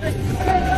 Thank you.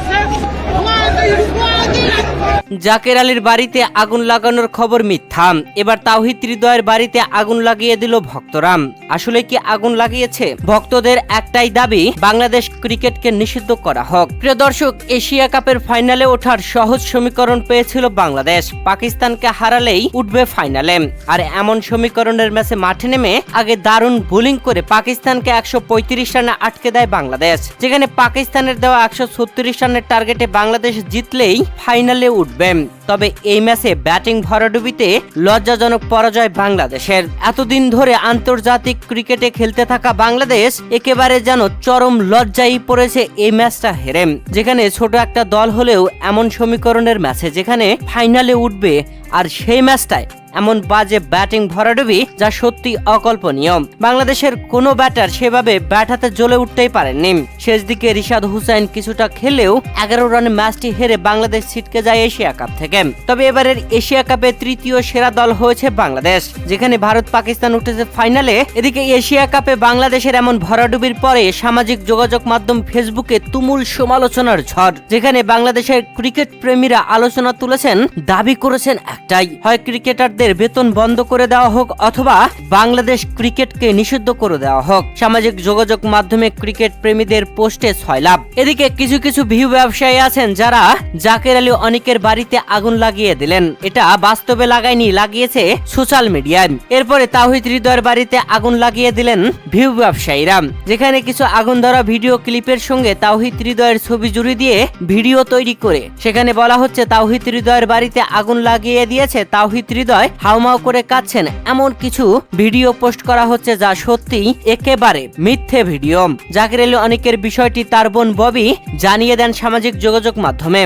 Zaker আলীর বাড়িতে আগুন লাগানোর খবর মিথ্যা। এবার তাওহিদ হৃদয়ের বাড়িতে আগুন লাগিয়ে দিল ভক্তরাম আসলে কি আগুন লাগিয়েছে? ভক্তদের একটাই দাবি, বাংলাদেশ ক্রিকেটকে নিষিদ্ধ করা হোক। প্রিয় দর্শক, এশিয়া কাপের ফাইনালে ওঠার সহজ সমীকরণ পেয়েছিল বাংলাদেশ। পাকিস্তানকে হারালেই উঠবে ফাইনালে। আর এমন সমীকরণের ম্যাচে মাঠে নেমে আগে দারুণ বোলিং করে পাকিস্তানকে একশো পঁয়ত্রিশ রানে আটকে দেয় বাংলাদেশ। যেখানে পাকিস্তানের দেওয়া একশো ছত্রিশ রানের টার্গেটে বাংলাদেশ জিতলেই ফাইনালে উঠবে তবে এই ম্যাচে ব্যাটিং ভরাডুবিতে লজ্জাজনক পরাজয় বাংলাদেশের। এতদিন ধরে আন্তর্জাতিক ক্রিকেটে খেলতে থাকা বাংলাদেশ একেবারে যেন চরম লজ্জায় পড়েছে এই ম্যাচটা হেরে। যেখানে ছোট একটা দল হলেও এমন সমীকরণের ম্যাচে যেখানে ফাইনালে উঠবে আর সেই ম্যাচটায় এমন বাজে ব্যাটিং ভরাডুবি যা সত্যি অকল্পনীয়। বাংলাদেশের কোনো ব্যাটার সেভাবে ব্যাট হাতে জ্বলে উঠতেই পারেননি। শেষ দিকে রিশাদ হুসাইন কিছুটা খেলেও এগারো রানে ম্যাচটি হেরে বাংলাদেশ ছিটকে যায় এশিয়া কাপ থেকে। তবে এবারের এশিয়া কাপে তৃতীয় সেরা দল হয়েছে বাংলাদেশ, যেখানে ভারত পাকিস্তান উঠেছে ফাইনালে। এদিকে এশিয়া কাপে বাংলাদেশের এমন ভরাডুবির পরে সামাজিক যোগাযোগ মাধ্যম ফেসবুকে তুমুল সমালোচনার ঝড়, যেখানে বাংলাদেশের ক্রিকেট প্রেমীরা আলোচনা তুলেছেন, দাবি করেছেন একটাই হয় ক্রিকেটারদের বেতন বন্ধ করে দেওয়া হোক অথবা বাংলাদেশ ক্রিকেটকে নিষিদ্ধ করে দেওয়া হোক। সামাজিক যোগাযোগ মাধ্যমে ক্রিকেট প্রেমীদের পোস্টে ছয় লাভ। এদিকে কিছু কিছু ভিউ ব্যবসায়ী আছেন যারা জাকের আলী অনেকের বাড়িতে আগুন লাগিয়ে দিলেন। এটা বাস্তবে লাগায়নি, লাগিয়েছে সোশ্যাল মিডিয়ায়। এরপরে তাহিদ হৃদয়ের বাড়িতে আগুন লাগিয়ে দিলেন ভিউ ব্যবসায়ীরা। যেখানে কিছু আগুন ধরা ভিডিও ক্লিপের সঙ্গে তাওহিদ হৃদয়ের ছবি জুড়ে দিয়ে ভিডিও তৈরি করে। সেখানে বলা হচ্ছে তাওহিদ হৃদয়ের বাড়িতে আগুন লাগিয়ে দিয়েছে তাওহিদ হৃদয় হাউমাউ করে কাঁদছেন। এমন কিছু ভিডিও পোস্ট করা হচ্ছে যা সত্যি একেবারে মিথ্যে ভিডিও। জাকির আলী অনেকের বিষয়টি তার বোন ববি জানিয়ে দেন সামাজিক যোগাযোগ মাধ্যমে।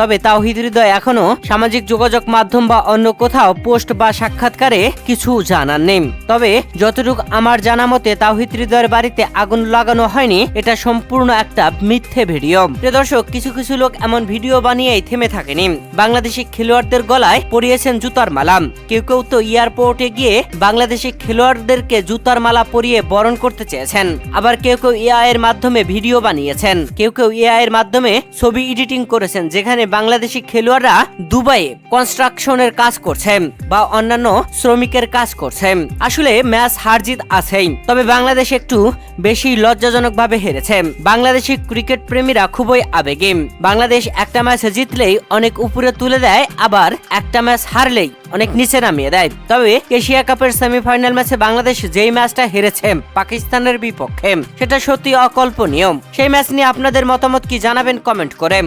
তবে তাওহিদ হৃদয় এখনও সামাজিক যোগাযোগ মাধ্যম বা অন্য কোথাও পোস্ট বা সাক্ষাৎকারে কিছু জানার নেই। তবে যতটুকু আমার জানা মতে, তাওহিদ হৃদয়ের বাড়িতে আগুন লাগানো হয়নি, এটা সম্পূর্ণ একটা মিথ্যে ভিডিও। প্রিয় দর্শক, কিছু কিছু লোক এমন ভিডিও বানিয়েই থেমে থাকেনি। বাংলাদেশি খেলোয়াড়দের গলায় পরিয়েছেন জুতার মালা। কেউ কেউ তো এয়ারপোর্টে গিয়ে বাংলাদেশি খেলোয়াড়দেরকে জুতার মালা পরিয়ে বরণ করতে চেয়েছেন। আবার কেউ কেউ এআই এর মাধ্যমে ভিডিও বানিয়েছেন। কেউ কেউ এআই এর মাধ্যমে ছবি এডিটিং করেছেন, যেখানে বাংলাদেশি খেলোয়াড়রা দুবাইয়ে কনস্ট্রাকশনের কাজ করছেন বা অন্যান্য শ্রমিকের কাজ করছেন আসলে ম্যাচ হার জিত আছেই। তবে বাংলাদেশ একটু বেশি লজ্জাজনক ভাবে হেরেছে। বাংলাদেশি ক্রিকেট প্রেমীরা খুবই আবেগী। বাংলাদেশ একটা ম্যাচ জিতলেই অনেক উপরে তুলে দেয়, আবার একটা ম্যাচ হারলেই অনেক নিচে নামিয়ে দেয়। তবে এশিয়া কাপের সেমিফাইনাল ম্যাচে বাংলাদেশ যেই ম্যাচটা হেরেছে, পাকিস্তানের বিপক্ষে, সেটা সত্যি অকল্পনীয়। সেই ম্যাচ নিয়ে আপনাদের মতামত কি জানাবেন কমেন্ট করে।